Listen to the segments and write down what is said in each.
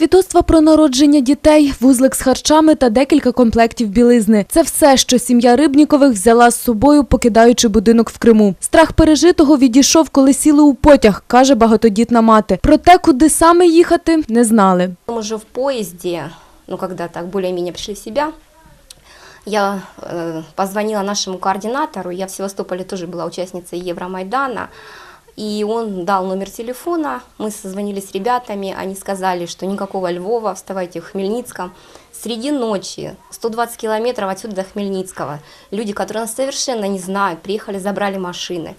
Свідоцтва про народження дітей, вузлик з харчами та декілька комплектів білизни. Це все, що сім'я Рибнікових взяла з собою, покидаючи будинок в Криму. Страх пережитого відійшов, коли сіли у потяг, каже багатодітна мати. Проте, куди саме їхати, не знали. Уже в поезде, ну когда так более-менее пришли в себя, я э, позвонила нашему координатору, я в Севастополе тоже была участницей Евромайдана, и он дал номер телефона, мы созвонились с ребятами, они сказали, что никакого Львова, вставайте в Хмельницком. Среди ночи, 120 километров отсюда до Хмельницкого, люди, которые нас совершенно не знают, приехали, забрали машины,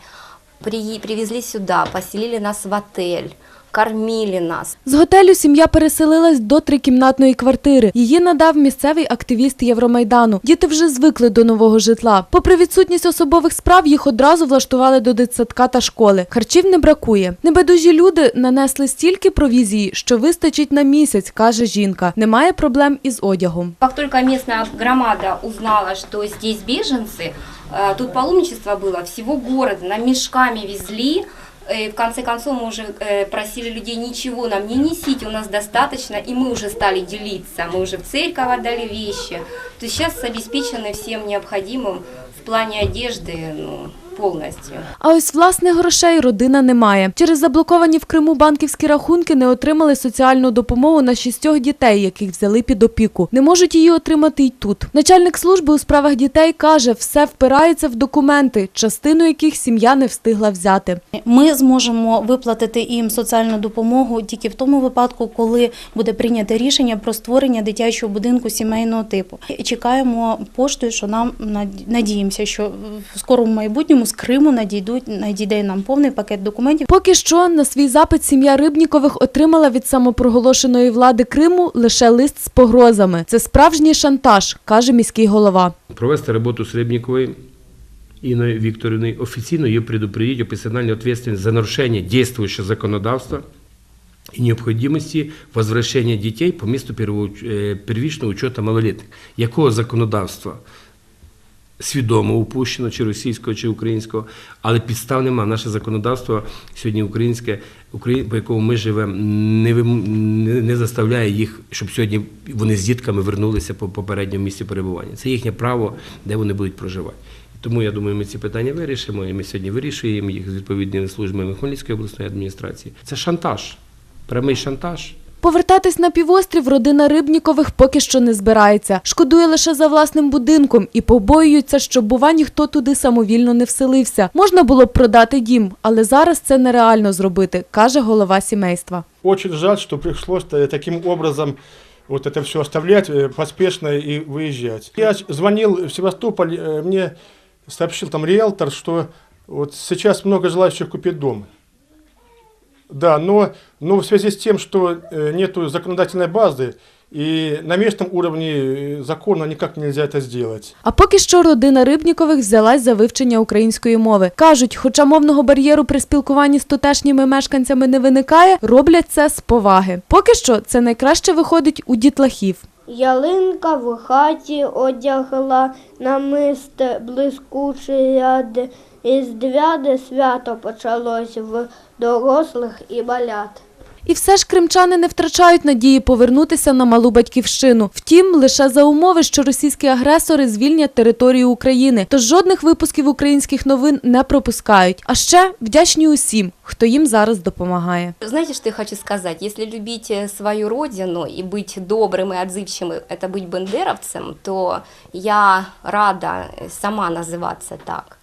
при- привезли сюда, поселили нас в отель, кормили нас, З готелю сім'я переселилась до трикімнатної квартири. Її надав місцевий активіст Євромайдану. Діти вже звикли до нового житла. Попри відсутність особових справ, їх одразу влаштували до дитсадка та школи. Харчів не бракує. Небайдужі люди нанесли стільки провізії, що вистачить на місяць, каже жінка. Немає проблем із одягом. Как только местная громада узнала, что здесь беженцы, э, тут паломничество было, всего города нам мешками везли. Э, В конце концов мы уже э, просили людей ничего нам не несите, у нас достаточно, и мы уже стали делиться. Мы уже в церковь отдали вещи. То есть сейчас обеспечены всем необходимым в плане одежды ну, полностью. А ось власних грошей родина не має. Через заблоковані в Криму банківські рахунки не отримали соціальну допомогу на шістьох дітей, яких взяли під опіку. Не можуть її отримати й тут. Начальник служби у справах дітей каже, все впирається в документи, частину яких сім'я не встигла взяти. Ми зможемо виплатити їм соціальну допомогу тільки в тому випадку, коли буде прийнято рішення про створення дитячого будинку сімейного типу. Чекаємо поштою, що нам над- надіємося, що в скорому майбутньому з Криму надійдуть надійде нам повний пакет документів. Поки що на свій запит сім'я Рибнікових отримала від самопроголошеної влади Криму лише лист з погрозами. Це справжній шантаж, каже міський голова. провести работу с Рыбниковой Инной Викторовной, официально ее предупредить о персональной ответственности за нарушение действующего законодавства и необходимости возвращения детей по месту первоуч- э, первичного учета малолетних. Якого законодавства? Свідомо упущено, чи російського, чи українського, але підстав нема. Наше законодавство сьогодні українське, Украї- по якому ми живемо, не, не заставляє їх, щоб сьогодні вони з дітками вернулися по попередньому місці перебування. Це їхнє право, де вони будуть проживати. Тому я думаю, ми ці питання вирішимо, і ми сьогодні вирішуємо їх з відповідними службами Хмельницької обласної адміністрації. Це шантаж, прямий шантаж. Повертатись на півострів родина Рибнікових поки що не збирається. Шкодує лише за власним будинком і побоюються, що бува ніхто туди самовільно не вселився. Можна було б продати дім, але зараз це нереально зробити, каже голова сімейства. Очень жаль, что пришлось та- таким образом вот это все оставлять э, поспешно и выезжать. Я ч- звонил в Севастополь, э, мне сообщил там риэлтор, что вот сейчас много желающих купить дом. Да, но, но в связи с тем, что э, нету законодательной базы, и на местном уровне э, закона никак нельзя это сделать. А поки що родина Рибнікових взялась за вивчення української мови. Кажуть, хоча мовного бар'єру при спілкуванні з тутешніми мешканцями не виникає, роблять це з поваги. Поки що це найкраще виходить у дітлахів. Ялинка в хаті одягла намист блискучий ряд, із дряди свято почалось в дорослих і балят. І все ж кримчани не втрачають надії повернутися на малу батьківщину. Втім, лише за умови, що російські агресори звільнять територію України. Тож жодних випусків українських новин не пропускають. А ще вдячні усім, хто їм зараз допомагає. Знаете, что я хочу сказать? Если любить э, свою родину и быть добрым и отзывчивым, это быть бендеровцем, то я рада э, сама называться так.